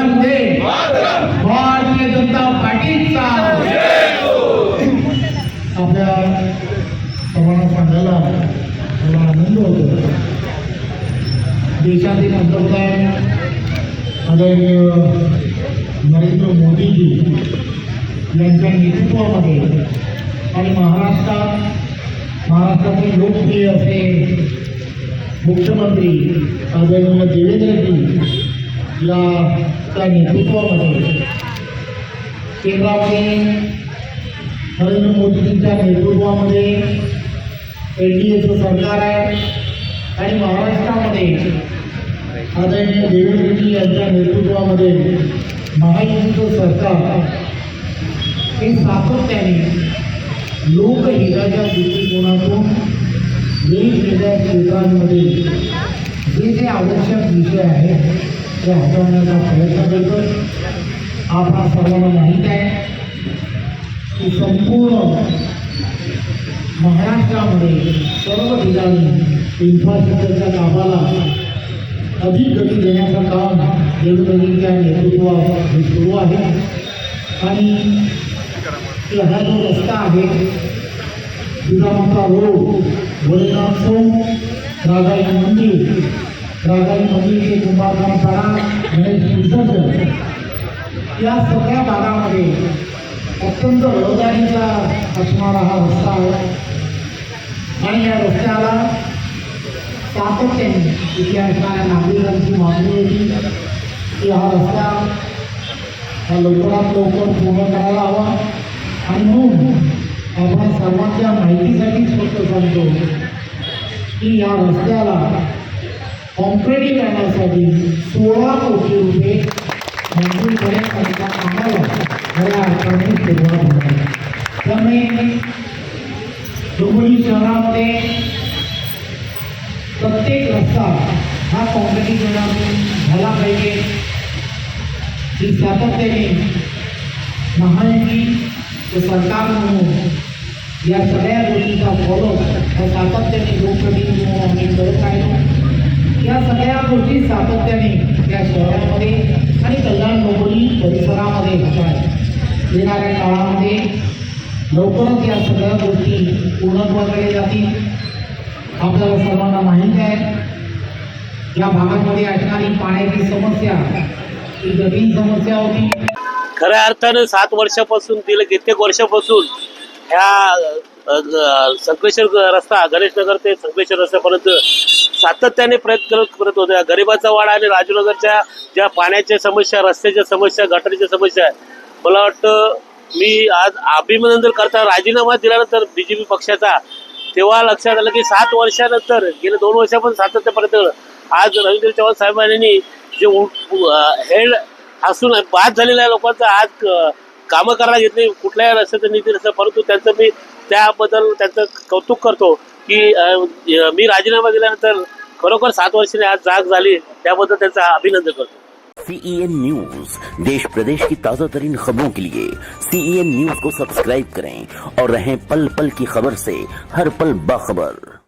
वंदे भारतीय जनता पार्टीचा. आपल्या सर्वांना सांगायला मला आनंद होतो. देशाचे पंतप्रधान आदरणीय नरेंद्र मोदीजी यांच्या नेतृत्वामध्ये आणि महाराष्ट्रात महाराष्ट्राचे लोकप्रिय असे मुख्यमंत्री आदरणीय देवेंद्रजी याच्या नेतृत्वामध्ये केंद्रामध्ये नरेंद्र मोदींच्या नेतृत्वामध्ये एन डी एचं सरकार आहे आणि महाराष्ट्रामध्ये आदरणीय देवेंद्रजी यांच्या नेतृत्वामध्ये महायुतीचं सरकार हे सातत्याने लोकहिताच्या दृष्टिकोनातून वेगवेगळ्या क्षेत्रांमध्ये जे जे आवश्यक विषय आहेत ते हटवण्याचा प्रयत्न करतो आपणा सर्वांना माहीत आहे. की संपूर्ण महाराष्ट्रामध्ये सर्व ठिकाणी इन्फ्रास्ट्रक्चरच्या कामाला अधिक गती देण्याचं काम देवेंद्रजींच्या नेतृत्वात हे सुरू आहे. आणि हा जो रस्ता आहे जिजामाता रोड भोलेनाथ सोम मंदिर राजधानी मंत्री ते कुंभारखान गणेश विसर्जन. या सगळ्या भागामध्ये अत्यंत रहदारीचा असणारा हा रस्ता आहे. आणि या रस्त्याला सातत्याने इथे असणाऱ्या नागरिकांची मागणी होती की हा रस्ता हा लवकरात लवकर पूर्ण करायला हवा. आणि म्हणून आपण सर्वांच्या माहितीसाठी स्पष्ट सांगतो की या रस्त्याला कॉन्क्रिटीकरणासाठी सोळा कोटी रुपये मंजूर करण्यात आणि त्या कामाला खऱ्या अर्थाने सुरुवात होणार आहे. त्यामुळे डोंबिवली शहरामध्ये प्रत्येक रस्ता हा कॉन्क्रिटीकरणातून झाला पाहिजे ही सातत्याने महायुती सरकार म्हणून या सगळ्या गोष्टीचा फॉलो हा सातत्याने लोकप्रतिनिधी म्हणून आम्ही करत राहिलो या सगळ्या गोष्टी सातत्याने या शहरामध्ये आणि कल्याण डोंबिवली परिसरामध्ये होत आहेत येणाऱ्या काळामध्ये लवकरच या सगळ्या गोष्टी पूर्णत्वाकडे जातील. आपल्याला सर्वांना माहीत आहे या भागामध्ये असणारी पाण्याची समस्या ही जटिल समस्या होती. खऱ्या अर्थानं सात वर्षापासून तिला कित्येक वर्षापासून ह्या ग- संकलेश्वर रस्ता गणेशनगर ते संकलेश्वर रस्त्यापर्यंत सातत्याने प्रयत्न करत करत होत्या गरिबाचा वाडा आणि राजनगरच्या ज्या पाण्याच्या समस्या रस्त्याच्या समस्या गटारीच्या समस्या आहे मला वाटतं मी आज अभिनंदन करता राजीनामा दिल्यानंतर बी जे पी पक्षाचा तेव्हा लक्षात आलं की सात वर्षानंतर गेले दोन वर्षापासून सातत्यापर्यंत आज रवींद्र चव्हाण साहेबांनी जे हेड असून बाद झालेल्या लोकांचं आज कामं करायला घेतली कुठल्याही रस्त्याचं निधी रस्ता परंतु त्यांचं मी त्याबद्दल त्यांचं कौतुक करतो. की मी राजीनामा दिल्यानंतर खरोखर सात वर्षाने आज जाग झाली, त्याबद्दल त्यांचा अभिनंदन करतो. सीईएन न्यूज़ देश प्रदेश की ताज़ा तरीन खबरों के लिए सीईएन न्यूज़ को सब्सक्राइब करें और रहें पल पल की खबर से हर पल बाखबर।